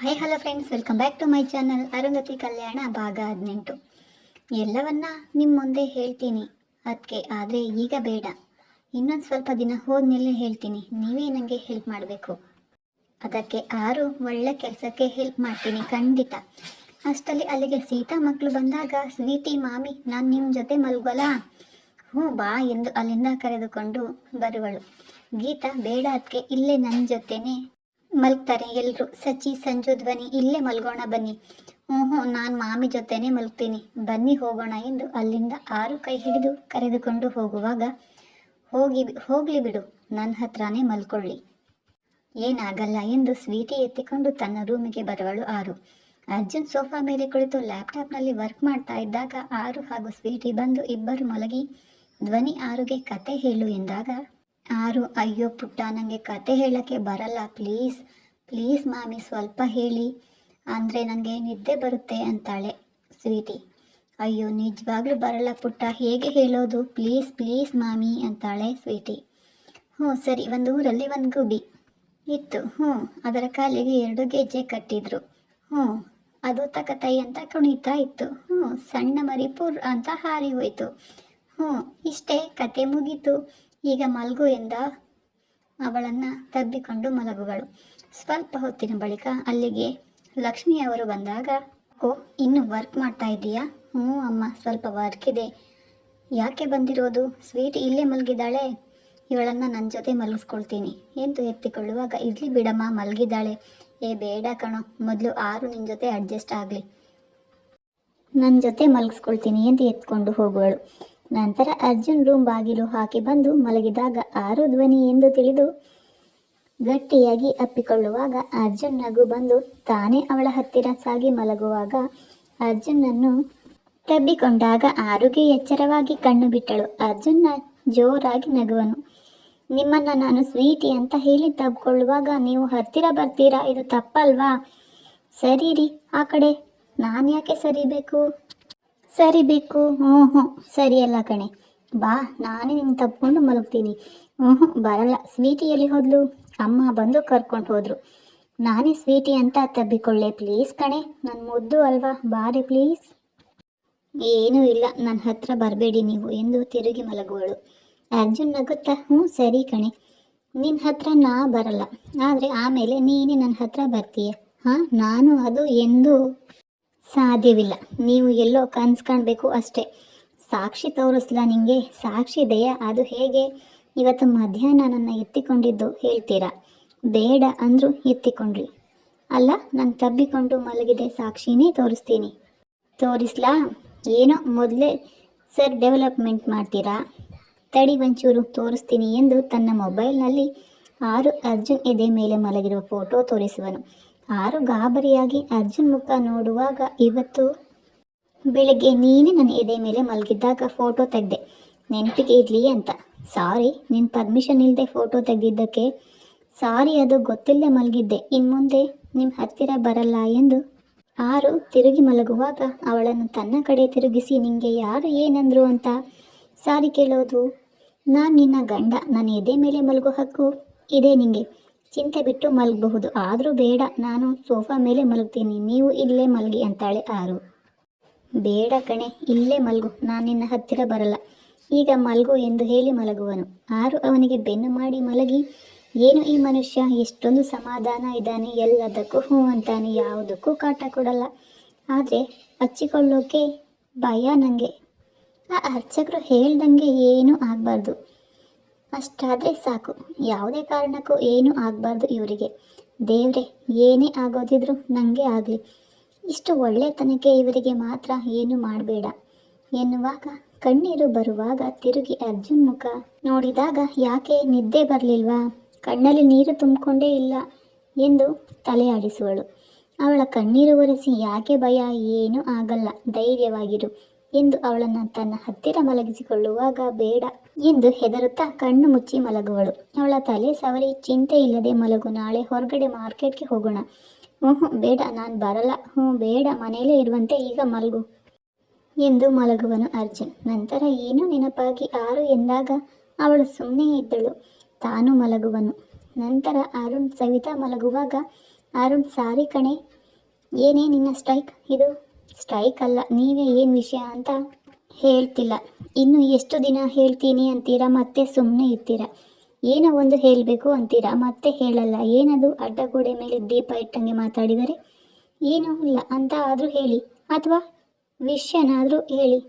Hi hello friends welcome back to my channel Arundhati Kalyana ಭಾಗ ಹದಿನೆಂಟು ಎಲ್ಲವನ್ನ ನಿಮ್ಮ ಮುಂದೆ ಹೇಳ್ತೀನಿ. ಅದಕ್ಕೆ ಆದರೆ ಈಗ ಬೇಡ. ಇನ್ನೊಂದು ಸ್ವಲ್ಪ ದಿನ ಹೋದ್ಮೇಲೆ ಹೇಳ್ತೀನಿ. ನೀವೇ ನನಗೆ ಹೆಲ್ಪ್ ಮಾಡಬೇಕು. ಅದಕ್ಕೆ ಆರು ಒಳ್ಳೆ ಕೆಲಸಕ್ಕೆ ಹೆಲ್ಪ್ ಮಾಡ್ತೀನಿ ಖಂಡಿತ. ಅಷ್ಟಲ್ಲಿ ಅಲ್ಲಿಗೆ ಸೀತಾ ಮಕ್ಕಳು ಬಂದಾಗ ಸ್ವೀಟಿ ಮಾಮಿ, ನಾನು ನಿಮ್ಮ ಜೊತೆ ಮಲ್ಗೋಲ್ಲ ಹ್ಞೂ, ಬಾ ಎಂದು ಅಲ್ಲಿಂದ ಕರೆದುಕೊಂಡು ಬರುವಳು. ಗೀತಾ, ಬೇಡ ಅದಕ್ಕೆ ಇಲ್ಲೇ ನನ್ನ ಜೊತೆನೇ ಮಲ್ಗ್ತಾರೆ ಎಲ್ಲರೂ ಸಚಿ, ಸಂಜು, ಧ್ವನಿ, ಇಲ್ಲೇ ಮಲ್ಗೋಣ ಬನ್ನಿ. ಹ್ಞೂ ಹ್ಞೂ ನಾನು ಮಾಮಿ ಜೊತೆನೇ ಮಲ್ಗ್ತೀನಿ. ಬನ್ನಿ ಹೋಗೋಣ ಎಂದು ಅಲ್ಲಿಂದ ಆರು ಕೈ ಹಿಡಿದು ಕರೆದುಕೊಂಡು ಹೋಗುವಾಗ, ಹೋಗಿ, ಹೋಗ್ಲಿ ಬಿಡು ನನ್ನ ಹತ್ರನೇ ಮಲ್ಕೊಳ್ಳಿ. ಏನಾಗಲ್ಲ ಎಂದು ಸ್ವೀಟಿ ಎತ್ತಿಕೊಂಡು ತನ್ನ ರೂಮಿಗೆ ಬರುವಳು ಆರು. ಅರ್ಜುನ್ ಸೋಫಾ ಮೇಲೆ ಕುಳಿತು ಲ್ಯಾಪ್ಟಾಪ್ನಲ್ಲಿ ವರ್ಕ್ ಮಾಡ್ತಾ ಇದ್ದಾಗ ಆರು ಹಾಗೂ ಸ್ವೀಟಿ ಬಂದು ಇಬ್ಬರು ಮಲಗಿ, ಧ್ವನಿ ಆರುಗೆ ಕತೆ ಹೇಳು ಎಂದಾಗ ಆರು, ಅಯ್ಯೋ ಪುಟ್ಟ ನನಗೆ ಕತೆ ಹೇಳಕ್ಕೆ ಬರಲ್ಲ, ಪ್ಲೀಸ್ ಪ್ಲೀಸ್ ಮಾಮಿ ಸ್ವಲ್ಪ ಹೇಳಿ, ಅಂದರೆ ನನಗೆ ನಿದ್ದೆ ಬರುತ್ತೆ ಅಂತಾಳೆ ಸ್ವೀಟಿ. ಅಯ್ಯೋ, ನಿಜವಾಗ್ಲೂ ಬರಲ್ಲ ಪುಟ್ಟ, ಹೇಗೆ ಹೇಳೋದು, ಪ್ಲೀಸ್ ಪ್ಲೀಸ್ ಮಾಮಿ ಅಂತಾಳೆ ಸ್ವೀಟಿ. ಹ್ಞೂ, ಸರಿ, ಒಂದು ಊರಲ್ಲಿ ಒಂದು ಗುಡಿ ಇತ್ತು. ಹ್ಞೂ, ಅದರ ಕಾಲಿಗೆ ಎರಡು ಗೆಜ್ಜೆ ಕಟ್ಟಿದ್ರು. ಹ್ಞೂ, ಅದು ತಕತೈ ಅಂತ ಕುಣಿತಾ ಇತ್ತು. ಹ್ಞೂ, ಸಣ್ಣ ಮರಿ ಪುರ್ ಅಂತ ಹಾರಿ ಹೋಯಿತು. ಹ್ಞೂ, ಇಷ್ಟೇ, ಕತೆ ಮುಗೀತು. ಈಗ ಮಲಗು ಎಂದ ಅವಳನ್ನು ತಬ್ಬಿಕೊಂಡು ಮಲಗುಗಳು ಸ್ವಲ್ಪ ಹೊತ್ತಿನ ಬಳಿಕ ಅಲ್ಲಿಗೆ ಲಕ್ಷ್ಮಿ ಅವರು ಬಂದಾಗ ಓ ಇನ್ನು ವರ್ಕ್ ಮಾಡ್ತಾ ಇದ್ದೀಯಾ? ಹ್ಞೂ ಅಮ್ಮ, ಸ್ವಲ್ಪ ವರ್ಕ್ ಇದೆ. ಯಾಕೆ ಬಂದಿರೋದು? ಸ್ವೀಟ್ ಇಲ್ಲೇ ಮಲಗಿದ್ದಾಳೆ. ಇವಳನ್ನು ನನ್ನ ಜೊತೆ ಮಲಗಿಸ್ಕೊಳ್ತೀನಿ. ಎಂದು ಎತ್ತಿಕೊಳ್ಳುವಾಗ, ಇರಲಿ ಬಿಡಮ್ಮ, ಮಲಗಿದ್ದಾಳೆ. ಏ, ಬೇಡ ಕಣೋ, ಮೊದಲು ಆರು ನಿನ್ನ ಜೊತೆ ಅಡ್ಜಸ್ಟ್ ಆಗಲಿ. ನನ್ನ ಜೊತೆ ಮಲಗಿಸ್ಕೊಳ್ತೀನಿ ಎಂದು ಎತ್ಕೊಂಡು ಹೋಗುವಳು. ನಂತರ ಅರ್ಜುನ್ ರೂಮ್ ಬಾಗಿಲು ಹಾಕಿ ಬಂದು ಮಲಗಿದಾಗ ಆರು ಧ್ವನಿ ಎಂದು ತಿಳಿದು ಗಟ್ಟಿಯಾಗಿ ಅಪ್ಪಿಕೊಳ್ಳುವಾಗ ಅರ್ಜುನ್ ನಗು ಬಂದು ತಾನೇ ಅವಳ ಹತ್ತಿರ ಸಾಗಿ ಮಲಗುವಾಗ ಅರ್ಜುನನ್ನು ತಬ್ಬಿಕೊಂಡಾಗ ಆರುಗೆ ಎಚ್ಚರವಾಗಿ ಕಣ್ಣು ಬಿಟ್ಟಳು. ಅರ್ಜುನ್ನ ಜೋರಾಗಿ ನಗುವನು. ನಿಮ್ಮನ್ನ ನಾನು ಸ್ವೀಟಿ ಅಂತ ಹೇಳಿ ತಬ್ಕೊಳ್ಳುವಾಗ ನೀವು ಹತ್ತಿರ ಬರ್ತೀರಾ? ಇದು ತಪ್ಪಲ್ವಾ? ಸರಿರಿ ಆ ಕಡೆ. ನಾನು ಯಾಕೆ ಸರಿಬೇಕು? ಸರಿಬೇಕು ಹ್ಞೂ ಹ್ಞೂ ಸರಿಯಲ್ಲ ಕಣೆ. ಬಾ, ನಾನೇ ನಿನ್ನ ತಪ್ಪಿಕೊಂಡು ಮಲಗ್ತೀನಿ. ಹ್ಞೂ ಹ್ಞೂ ಬರಲ್ಲ. ಸ್ವೀಟಿ ಎಲ್ಲಿ ಹೋದ್ಲು? ಅಮ್ಮ ಬಂದು ಕರ್ಕೊಂಡು ಹೋದ್ರು. ನಾನೇ ಸ್ವೀಟಿ ಅಂತ ತಬ್ಬಿಕೊಳ್ಳೆ ಪ್ಲೀಸ್ ಕಣೆ. ನನ್ನ ಮುದ್ದು ಅಲ್ವಾ? ಬಾರಿ ಪ್ಲೀಸ್ ಏನೂ ಇಲ್ಲ. ನನ್ನ ಹತ್ರ ಬರಬೇಡಿ ನೀವು ಎಂದು ತಿರುಗಿ ಮಲಗುವಳು. ಅರ್ಜುನ್ ನಗುತ್ತಾ ಹ್ಞೂ ಸರಿ ಕಣೆ. ನಿನ್ನ ಹತ್ರ ನಾ ಬರಲ್ಲ. ಆದರೆ ಆಮೇಲೆ ನೀನೇ ನನ್ನ ಹತ್ರ ಬರ್ತೀಯ? ಹಾಂ, ನಾನು ಅದು ಎಂದು ಸಾಧ್ಯವಿಲ್ಲ. ನೀವು ಎಲ್ಲೋ ಕನ್ಸ್ ಕಾಣಬೇಕು ಅಷ್ಟೇ. ಸಾಕ್ಷಿ ತೋರಿಸ್ಲಾ ನಿಮಗೆ ಸಾಕ್ಷಿ ಇದೆಯಾ ಅದು ಹೇಗೆ? ಇವತ್ತು ಮಧ್ಯಾಹ್ನ ನನ್ನ ಎತ್ತಿಕೊಂಡಿದ್ದು ಹೇಳ್ತೀರಾ? ಬೇಡ ಅಂದರೂ ಎತ್ತಿಕೊಂಡ್ರಿ. ಅಲ್ಲ ನಾನು ತಬ್ಬಿಕೊಂಡು ಮಲಗಿದೆ ಸಾಕ್ಷಿನೇ ತೋರಿಸ್ತೀನಿ. ತೋರಿಸ್ಲಾ? ಏನೋ ಮೊದಲೇ ಸರ್ ಡೆವಲಪ್ಮೆಂಟ್ ಮಾಡ್ತೀರಾ? ತಡಿ ಒಂಚೂರು ತೋರಿಸ್ತೀನಿ ಎಂದು ತನ್ನ ಮೊಬೈಲ್ನಲ್ಲಿ ಆರು ಅರ್ಜುನ್ ಎದೆ ಮೇಲೆ ಮಲಗಿರುವ ಫೋಟೋ ತೋರಿಸುವನು. ಆರು ಗಾಬರಿಯಾಗಿ ಅರ್ಜುನ್ ಮುಖ ನೋಡುವಾಗ ಇವತ್ತು ಬೆಳಗ್ಗೆ ನೀನೇ ನನ್ನ ಎದೆ ಮೇಲೆ ಮಲಗಿದ್ದಾಗ ಫೋಟೋ ತೆಗೆದೆ. ನೆನಪಿಗೆ ಇರಲಿ ಅಂತ. ಸಾರಿ ನಿನ್ನ ಪರ್ಮಿಷನ್ ಇಲ್ಲದೆ ಫೋಟೋ ತೆಗೆದಿದ್ದಕ್ಕೆ. ಸಾರಿ ಅದು ಗೊತ್ತಿಲ್ಲದೆ ಮಲಗಿದ್ದೆ. ಇನ್ನು ಮುಂದೆ ನಿಮ್ಮ ಹತ್ತಿರ ಬರಲ್ಲ ಎಂದು ಆರು ತಿರುಗಿ ಮಲಗುವಾಗ ಅವಳನ್ನು ತನ್ನ ಕಡೆ ತಿರುಗಿಸಿ ನಿಮಗೆ ಯಾರು ಏನಂದ್ರು ಅಂತ ಸಾರಿ ಕೇಳೋದು? ನಾನು ನಿನ್ನ ಗಂಡ. ನನ್ನ ಎದೆ ಮೇಲೆ ಮಲಗೋ ಹಕ್ಕು ಇದೆ ನಿಂಗೆ. ಚಿಂತೆ ಬಿಟ್ಟು ಮಲಗಬಹುದು. ಆದರೂ ಬೇಡ, ನಾನು ಸೋಫಾ ಮೇಲೆ ಮಲಗ್ತೀನಿ. ನೀವು ಇಲ್ಲೇ ಮಲಗಿ ಅಂತಾಳೆ ಆರು. ಬೇಡ ಕಣೆ, ಇಲ್ಲೇ ಮಲಗು. ನಾನು ನಿನ್ನ ಹತ್ತಿರ ಬರಲ್ಲ. ಈಗ ಮಲಗು ಎಂದು ಹೇಳಿ ಮಲಗುವನು. ಆರು ಅವನಿಗೆ ಬೆನ್ನು ಮಾಡಿ ಮಲಗಿ, ಏನು ಈ ಮನುಷ್ಯ? ಎಷ್ಟೊಂದು ಸಮಾಧಾನ ಇದ್ದಾನೆ. ಎಲ್ಲದಕ್ಕೂ ಹ್ಞೂ ಅಂತಾನೆ. ಯಾವುದಕ್ಕೂ ಕಾಟ ಕೊಡಲ್ಲ. ಆದರೆ ಹಚ್ಚಿಕೊಳ್ಳೋಕೆ ಭಯ ನನಗೆ ಆ ಅರ್ಚಕರು ಹೇಳ್ದಂಗೆ ಏನೂ ಆಗಬಾರ್ದು. ಅಷ್ಟಾದರೆ ಸಾಕು. ಯಾವುದೇ ಕಾರಣಕ್ಕೂ ಏನೂ ಆಗಬಾರ್ದು ಇವರಿಗೆ. ದೇವ್ರೆ, ಏನೇ ಆಗೋದಿದ್ರು ನನಗೆ ಆಗಲಿ. ಇಷ್ಟು ಒಳ್ಳೆತನಕ್ಕೆ ಇವರಿಗೆ ಮಾತ್ರ ಏನು ಮಾಡಬೇಡ. ಎನ್ನುವಾಗ, ಕಣ್ಣೀರು ಬರುವಾಗ ತಿರುಗಿ ಅರ್ಜುನ್ ಮುಖ ನೋಡಿದಾಗ ಯಾಕೆ ನಿದ್ದೆ ಬರಲಿಲ್ವಾ? ಕಣ್ಣಲ್ಲಿ ನೀರು ತುಂಬಿಕೊಂಡೇ ಇಲ್ಲ ಎಂದು ತಲೆ ಆಡಿಸುವಳು. ಅವಳ ಕಣ್ಣೀರು ಒರೆಸಿ ಯಾಕೆ ಭಯ? ಏನೂ ಆಗಲ್ಲ. ಧೈರ್ಯವಾಗಿರು. ಎಂದು ಅವಳನ್ನು ತನ್ನ ಹತ್ತಿರ ಮಲಗಿಸಿಕೊಳ್ಳುವಾಗ ಬೇಡ ಎಂದು ಹೆದರುತ್ತಾ ಕಣ್ಣು ಮುಚ್ಚಿ ಮಲಗುವಳು. ಅವಳ ತಲೆ ಸವರಿ, ಚಿಂತೆ ಇಲ್ಲದೆ ಮಲಗು, ನಾಳೆ ಹೊರಗಡೆ ಮಾರ್ಕೆಟ್ಗೆ ಹೋಗೋಣ. ಹ್ಞೂ ಬೇಡ, ನಾನು ಬರಲ್ಲ. ಹ್ಞೂ, ಬೇಡ ಮನೆಯಲ್ಲೇ ಇರುವಂತೆ ಈಗ ಮಲಗು ಎಂದು ಮಲಗುವನು ಅರ್ಜುನ್. ನಂತರ, ಏನೋ ನೆನಪಾಗಿ? ಆರು ಎಂದಾಗ ಅವಳು ಸುಮ್ಮನೆ ಇದ್ದಳು. ತಾನು ಮಲಗುವನು. ನಂತರ ಅರುಣ್, ಸವಿತಾ ಮಲಗುವಾಗ, ಅರುಣ್, ಸಾರಿ ಕಣೆ. ಏನೇ ನಿನ್ನ ಸ್ಟ್ರೈಕ್ ಇದು? ಸ್ಟ್ರೈಕ್ ಅಲ್ಲ, ನೀವೇ ಏನು ವಿಷಯ ಅಂತ ಹೇಳ್ತಿಲ್ಲ. ಇನ್ನು ಎಷ್ಟು ದಿನ ಹೇಳ್ತೀನಿ ಅಂತೀರಾ? ಮತ್ತೆ ಸುಮ್ಮನೆ ಇರ್ತೀರಾ? ಏನೋ ಒಂದು ಹೇಳಬೇಕು ಅಂತೀರಾ? ಮತ್ತೆ ಹೇಳಲ್ಲ. ಏನದು ಅಡ್ಡಗೋಡೆ ಮೇಲೆ ದೀಪ ಇಟ್ಟಂಗೆ ಮಾತಾಡಿದರೆ? ಏನೂ ಇಲ್ಲ, ಅಂತ ಆದರೂ ಹೇಳಿ. ಅಥವಾ ವಿಷಯನಾದರೂ ಹೇಳಿ.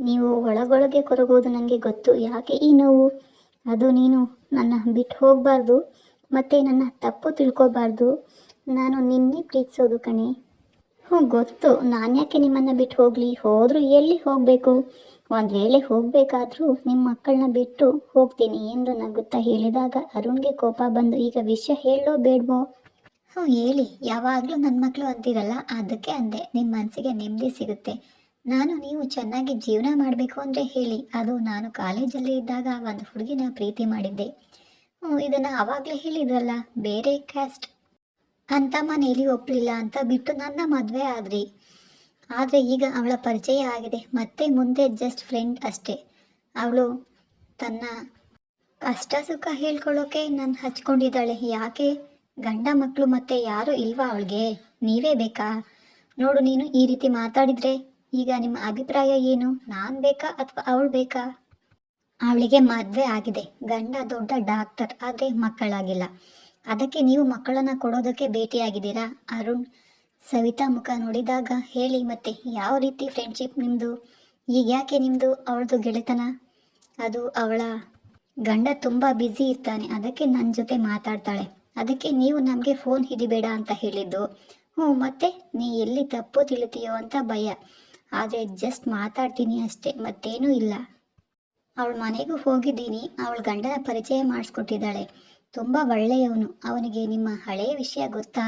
ನೀವು ಒಳಗೊಳಗೆ ಕೊರಗೋದು ನನಗೆ ಗೊತ್ತು. ಯಾಕೆ ಈ ನೋವು? ಅದು ನೀನು ನನ್ನ ಬಿಟ್ಟು ಹೋಗಬಾರ್ದು. ಮತ್ತು ನನ್ನ ತಪ್ಪು ತಿಳ್ಕೊಬಾರ್ದು. ನಾನು ನಿನ್ನೆ ಪ್ರೀತಿಸೋದು ಕಣೆ. ಹ್ಞೂ, ಗೊತ್ತು. ನಾನು ಯಾಕೆ ನಿಮ್ಮನ್ನು ಬಿಟ್ಟು ಹೋಗಲಿ? ಹೋದರೂ ಎಲ್ಲಿ ಹೋಗಬೇಕು? ಒಂದು ವೇಳೆ ಹೋಗಬೇಕಾದ್ರೂ ನಿಮ್ಮ ಮಕ್ಕಳನ್ನ ಬಿಟ್ಟು ಹೋಗ್ತೀನಿ ಎಂದು ನಗುತ್ತಾ ಹೇಳಿದಾಗ ಅರುಣ್ಗೆ ಕೋಪ ಬಂದು, ಈಗ ವಿಷಯ ಹೇಳೋ ಬೇಡವೋ? ಹ್ಞೂ, ಹೇಳಿ. ಯಾವಾಗಲೂ ನನ್ನ ಮಕ್ಕಳು ಅಂತೀರಲ್ಲ, ಅದಕ್ಕೆ ಅಂದೆ. ನಿಮ್ಮ ಮನಸ್ಸಿಗೆ ನೆಮ್ಮದಿ ಸಿಗುತ್ತೆ. ನಾನು ನೀವು ಚೆನ್ನಾಗಿ ಜೀವನ ಮಾಡಬೇಕು ಅಂದರೆ ಹೇಳಿ. ಅದು ನಾನು ಕಾಲೇಜಲ್ಲಿ ಇದ್ದಾಗ ಒಂದು ಹುಡುಗಿನ ಪ್ರೀತಿ ಮಾಡಿದ್ದೆ. ಹ್ಞೂ, ಇದನ್ನು ಆವಾಗಲೇ ಹೇಳಿದ್ರಲ್ಲ. ಬೇರೆ ಕ್ಯಾಸ್ಟ್ ಅಂತ ಮನೇಲಿ ಒಪ್ಪಲಿಲ್ಲ ಅಂತ ಬಿಟ್ಟು ನನ್ನ ಮದುವೆ ಆದ್ರಿ. ಆದರೆ ಈಗ ಅವಳ ಪರಿಚಯ ಆಗಿದೆ. ಮತ್ತೆ ಮುಂದೆ ಜಸ್ಟ್ ಫ್ರೆಂಡ್ ಅಷ್ಟೇ. ಅವಳು ತನ್ನ ಕಷ್ಟ ಸುಖ ಹೇಳ್ಕೊಳ್ಳೋಕೆ ನಾನು ಹಚ್ಕೊಂಡಿದ್ದಾಳೆ. ಯಾಕೆ? ಗಂಡ ಮಕ್ಕಳು ಮತ್ತೆ ಯಾರು ಇಲ್ವಾ ಅವಳಿಗೆ? ನೀವೇ ಬೇಕಾ? ನೋಡು ನೀನು ಈ ರೀತಿ ಮಾತಾಡಿದ್ರೆ ಈಗ ನಿಮ್ಮ ಅಭಿಪ್ರಾಯ ಏನು? ನಾನು ಬೇಕಾ ಅಥವಾ ಅವಳು ಬೇಕಾ? ಅವಳಿಗೆ ಮದುವೆ ಆಗಿದೆ. ಗಂಡ ದೊಡ್ಡ ಡಾಕ್ಟರ್, ಆದರೆ ಮಕ್ಕಳಾಗಿಲ್ಲ. ಅದಕ್ಕೆ ನೀವು ಮಕ್ಕಳನ್ನ ಕೊಡೋದಕ್ಕೆ ಭೇಟಿಯಾಗಿದ್ದೀರಾ? ಅರುಣ್, ಸವಿತಾ ಮುಖ ನೋಡಿದಾಗ ಹೇಳಿ, ಮತ್ತೆ ಯಾವ ರೀತಿ ಫ್ರೆಂಡ್ಶಿಪ್ ನಿಮ್ಮದು ಈಗ ಯಾಕೆ ನಿಮ್ಮದು ಅವಳದು ಗೆಳೆತನ? ಅದು ಅವಳ ಗಂಡ ತುಂಬ ಬ್ಯುಸಿ ಇರ್ತಾನೆ, ಅದಕ್ಕೆ ನನ್ನ ಜೊತೆ ಮಾತಾಡ್ತಾಳೆ. ಅದಕ್ಕೆ ನೀವು ನಮಗೆ ಫೋನ್ ಹಿಡಿಬೇಡ ಅಂತ ಹೇಳಿದ್ದು. ಹ್ಞೂ, ಮತ್ತೆ? ನೀ ಎಲ್ಲಿ ತಪ್ಪು ತಿಳಿತೀಯೋ ಅಂತ ಭಯ. ಆದರೆ ಜಸ್ಟ್ ಮಾತಾಡ್ತೀನಿ ಅಷ್ಟೇ, ಮತ್ತೇನೂ ಇಲ್ಲ. ಅವಳ ಮನೆಗೂ ಹೋಗಿದ್ದೀನಿ, ಅವಳ ಗಂಡನ ಪರಿಚಯ ಮಾಡಿಸ್ಕೊಟ್ಟಿದ್ದಾಳೆ. ತುಂಬ ಒಳ್ಳೆಯವನು. ಅವನಿಗೆ ನಿಮ್ಮ ಹಳೆಯ ವಿಷಯ ಗೊತ್ತಾ?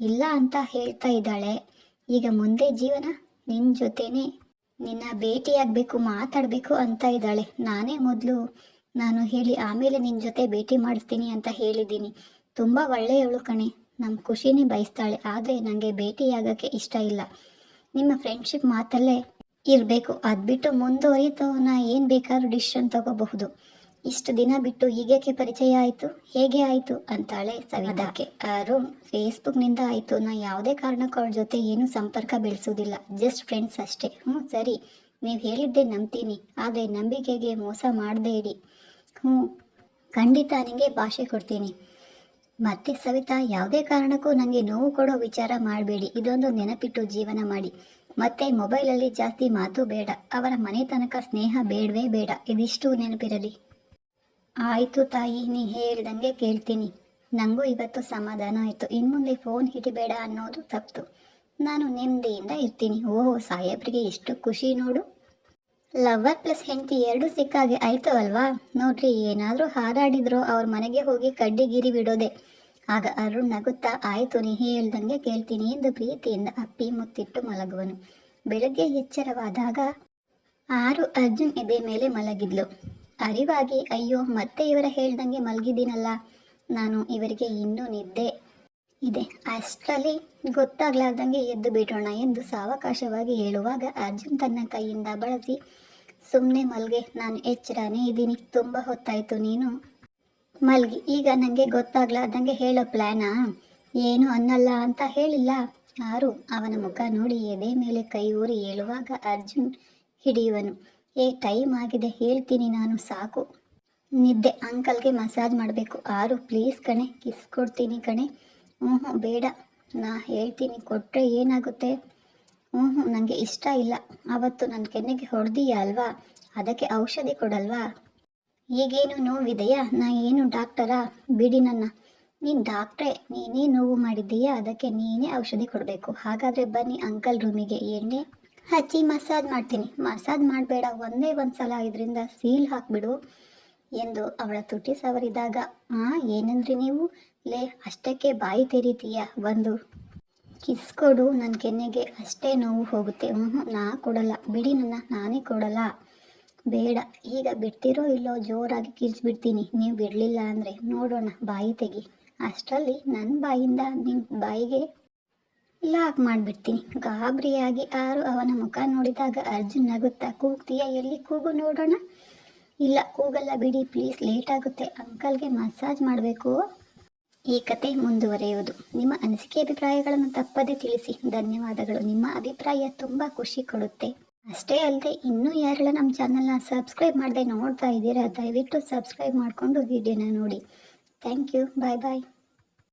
ಇಲ್ಲ ಅಂತ ಹೇಳ್ತಾ ಇದ್ದಾಳೆ. ಈಗ ಮುಂದೆ ಜೀವನ ನಿನ್ನ ಜೊತೆನೇ. ನಿನ್ನ ಭೇಟಿಯಾಗಬೇಕು, ಮಾತಾಡಬೇಕು ಅಂತ ಇದ್ದಾಳೆ. ನಾನೇ ಮೊದಲು ನಾನು ಹೇಳಿ ಆಮೇಲೆ ನಿನ್ನ ಜೊತೆ ಭೇಟಿ ಮಾಡಿಸ್ತೀನಿ ಅಂತ ಹೇಳಿದ್ದೀನಿ. ತುಂಬ ಒಳ್ಳೆಯವಳು ಕಣೆ. ನಮ್ಮ ಖುಷಿನೇ ಬಯಸ್ತಾಳೆ. ಆದರೆ ನನಗೆ ಭೇಟಿಯಾಗೋಕ್ಕೆ ಇಷ್ಟ ಇಲ್ಲ. ನಿಮ್ಮ ಫ್ರೆಂಡ್ಶಿಪ್ ಮಾತಲ್ಲೇ ಇರಬೇಕು. ಅದು ಬಿಟ್ಟು ಮುಂದುವರಿತು ನಾ ಏನು ಬೇಕಾದ್ರೂ ಡಿಸಿಷನ್ ತಗೋಬಹುದು. ಇಷ್ಟು ದಿನ ಬಿಟ್ಟು ಈಗೇಕೆ ಪರಿಚಯ ಆಯಿತು? ಹೇಗೆ ಆಯಿತು? ಅಂತಾಳೆ ಸವಿತಾಕ್ಕೆ ಅರುಣ್ ಫೇಸ್ಬುಕ್ನಿಂದ ಆಯಿತು. ನಾ ಯಾವುದೇ ಕಾರಣಕ್ಕೂ ಅವ್ರ ಜೊತೆ ಏನೂ ಸಂಪರ್ಕ ಬೆಳೆಸೋದಿಲ್ಲ ಜಸ್ಟ್ ಫ್ರೆಂಡ್ಸ್ ಅಷ್ಟೇ. ಹ್ಞೂ ಸರಿ. ನೀವು ಹೇಳಿದ್ದೆ ನಂಬ್ತೀನಿ. ಆದರೆ ನಂಬಿಕೆಗೆ ಮೋಸ ಮಾಡಬೇಡಿ ಹ್ಞೂ ಖಂಡಿತ ನಿಮಗೆ ಭಾಷೆ ಕೊಡ್ತೀನಿ. ಮತ್ತೆ ಸವಿತಾ ಯಾವುದೇ ಕಾರಣಕ್ಕೂ ನನಗೆ ನೋವು ಕೊಡೋ ವಿಚಾರ ಮಾಡಬೇಡಿ. ಇದೊಂದು ನೆನಪಿಟ್ಟು ಜೀವನ ಮಾಡಿ. ಮತ್ತೆ ಮೊಬೈಲಲ್ಲಿ ಜಾಸ್ತಿ ಮಾತು ಬೇಡ. ಅವರ ಮನೆ ತನಕ ಸ್ನೇಹ ಬೇಡವೇ ಬೇಡ. ಇದಿಷ್ಟು ನೆನಪಿರಲಿ. ಆಯಿತು ತಾಯಿ, ನೀ ಹೇಳ್ದಂಗೆ ಕೇಳ್ತೀನಿ. ನನಗೂ ಇವತ್ತು ಸಮಾಧಾನ ಆಯಿತು. ಇನ್ಮುಂದೆ ಫೋನ್ ಹಿಡಿಬೇಡ ಅನ್ನೋದು ತಪ್ಪು. ನಾನು ನೆಮ್ಮದಿಯಿಂದ ಇರ್ತೀನಿ. ಓಹೋ, ಸಾಹೇಬ್ರಿಗೆ ಎಷ್ಟು ಖುಷಿ ನೋಡು. ಲವರ್ ಪ್ಲಸ್ ಹೆಂಡತಿ ಎರಡು ಸಿಕ್ಕಾಗೆ ಆಯಿತು ಅಲ್ವಾ? ನೋಡ್ರಿ, ಏನಾದರೂ ಹಾರಾಡಿದ್ರು ಅವ್ರ ಮನೆಗೆ ಹೋಗಿ ಕಡ್ಡಿಗಿರಿ ಬಿಡೋದೆ. ಆಗ ಅರುಣ್ ನಗುತ್ತಾ, ಆಯಿತು, ನೀ ಹೇಳ್ದಂಗೆ ಕೇಳ್ತೀನಿ ಎಂದು ಪ್ರೀತಿಯಿಂದ ಅಪ್ಪಿ ಮುತ್ತಿಟ್ಟು ಮಲಗುವನು. ಬೆಳಗ್ಗೆ ಎಚ್ಚರವಾದಾಗ ಆರು ಅರ್ಜುನ್ ಎದೆ ಮೇಲೆ ಮಲಗಿದ್ಲು. ಅರಿವಾಗಿ, ಅಯ್ಯೋ, ಮತ್ತೆ ಇವರ ಹೇಳ್ದಂಗೆ ಮಲಗಿದ್ದೀನಲ್ಲ. ನಾನು ಇವರಿಗೆ ಇನ್ನೂ ನಿದ್ದೆ ಇದೆ. ಅಷ್ಟರಲ್ಲಿ ಗೊತ್ತಾಗ್ಲಾರ್ದಂಗೆ ಎದ್ದು ಬಿಡೋಣ ಎಂದು ಸಾವಕಾಶವಾಗಿ ಹೇಳುವಾಗ ಅರ್ಜುನ್ ತನ್ನ ಕೈಯಿಂದ ಬಳಸಿ ಸುಮ್ಮನೆ ಮಲ್ಗೆ, ನಾನು ಎಚ್ಚರನೇ ಇದ್ದೀನಿ. ತುಂಬ ಹೊತ್ತಾಯಿತು ನೀನು. ಮಲ್ಗಿ. ಈಗ ನನಗೆ ಗೊತ್ತಾಗ್ಲಾರ್ದಂಗೆ ಹೇಳೋ ಪ್ಲ್ಯಾನಾ ಏನು ಅನ್ನಲ್ಲ ಅಂತ ಹೇಳಿಲ್ಲ. ಆರು ಅವನ ಮುಖ ನೋಡಿ ಎದೆ ಮೇಲೆ ಕೈ ಊರಿ ಹೇಳುವಾಗ ಅರ್ಜುನ್ ಹಿಡಿಯುವನು. ಏ, ಟೈಮ್ ಆಗಿದೆ. ಹೇಳ್ತೀನಿ ನಾನು, ಸಾಕು. ನಿದ್ದೆ, ಅಂಕಲ್ಗೆ ಮಸಾಜ್ ಮಾಡಬೇಕು. ಆರು ಪ್ಲೀಸ್ ಕಣೆ ಕಿಸ್ ಕೊಡ್ತೀನಿ ಕಣೆ. ಹ್ಞೂ ಹ್ಞೂ ಬೇಡ. ನಾ ಹೇಳ್ತೀನಿ ಕೊಟ್ಟರೆ ಏನಾಗುತ್ತೆ? ಹ್ಞೂ ಹ್ಞೂ ನನಗೆ ಇಷ್ಟ ಇಲ್ಲ. ಅವತ್ತು ನನ್ನ ಕೆನ್ನೆಗೆ ಹೊಡೆದೀಯ ಅಲ್ವಾ? ಅದಕ್ಕೆ ಔಷಧಿ ಕೊಡಲ್ವಾ? ಈಗೇನು ನೋವಿದೆಯಾ? ನಾ ಏನು ಡಾಕ್ಟರಾ? ಬಿಡಿ ನನ್ನ. ನೀನು ಡಾಕ್ಟ್ರೆ, ನೀನೇ ನೋವು ಮಾಡಿದ್ದೀಯಾ? ಅದಕ್ಕೆ ನೀನೇ ಔಷಧಿ ಕೊಡಬೇಕು. ಹಾಗಾದರೆ ಬನ್ನಿ ಅಂಕಲ್ ರೂಮಿಗೆ. ಎಣ್ಣೆ ಹಚ್ಚಿ ಮಸಾಜ್ ಮಾಡ್ತೀನಿ. ಮಸಾಜ್ ಮಾಡಬೇಡ. ಒಂದೇ ಒಂದು ಸಲ ಇದರಿಂದ ಸೀಲ್ ಹಾಕಿಬಿಡು ಎಂದು ಅವಳ ತುಟಿ ಸವರಿದಾಗ, ಆ, ಏನಂದ್ರಿ ನೀವು? ಲೇ, ಅಷ್ಟಕ್ಕೆ ಬಾಯಿ ತೆರೀತೀಯ? ಒಂದು ಕಿಸ್ ಕೊಡು. ನನ್ನ ಕೆನ್ನೆಗೆ ಅಷ್ಟೇ ನೋವು ಹೋಗುತ್ತೆ. ಹ್ಞೂ ನಾ ಕೊಡಲ್ಲ. ಬಿಡಿ ನನ್ನ, ನಾನೇ ಕೊಡಲ್ಲ. ಬೇಡ. ಈಗ ಬಿಡ್ತಿರೋ ಇಲ್ಲೋ ಜೋರಾಗಿ ಕಿರ್ಚ್ಬಿಡ್ತೀನಿ. ನೀವು ಬಿಡಲಿಲ್ಲ ಅಂದರೆ ನೋಡೋಣ. ಬಾಯಿ ತೆಗಿ. ಅಷ್ಟರಲ್ಲಿ ನನ್ನ ಬಾಯಿಂದ ನಿಮ್ಮ ಬಾಯಿಗೆ ಲಾಕ್ ಮಾಡಿಬಿಡ್ತೀನಿ. ಗಾಬರಿಯಾಗಿ ಆರು ಅವನ ಮುಖ ನೋಡಿದಾಗ ಅರ್ಜುನ್ ನಗುತ್ತಾ ಕೂಗ್ತೀಯ? ಎಲ್ಲಿ ಕೂಗು ನೋಡೋಣ? ಇಲ್ಲ, ಕೂಗಲ್ಲ ಬಿಡಿ ಪ್ಲೀಸ್ ಲೇಟ್ ಆಗುತ್ತೆ. ಅಂಕಲ್ಗೆ ಮಸಾಜ್ ಮಾಡಬೇಕು. ಈ ಕತೆ ಮುಂದುವರೆಯುವುದು. ನಿಮ್ಮ ಅನಿಸಿಕೆ ಅಭಿಪ್ರಾಯಗಳನ್ನು ತಪ್ಪದೇ ತಿಳಿಸಿ. ಧನ್ಯವಾದಗಳು. ನಿಮ್ಮ ಅಭಿಪ್ರಾಯ ತುಂಬ ಖುಷಿ ಕೊಡುತ್ತೆ. ಅಷ್ಟೇ ಅಲ್ಲದೆ ಇನ್ನೂ ಯಾರೆಲ್ಲ ನಮ್ಮ ಚಾನಲ್ನ ಸಬ್ಸ್ಕ್ರೈಬ್ ಮಾಡದೆ ನೋಡ್ತಾ ಇದ್ದೀರಾ, ದಯವಿಟ್ಟು ಸಬ್ಸ್ಕ್ರೈಬ್ ಮಾಡಿಕೊಂಡು ವಿಡಿಯೋನ ನೋಡಿ. Thank you bye bye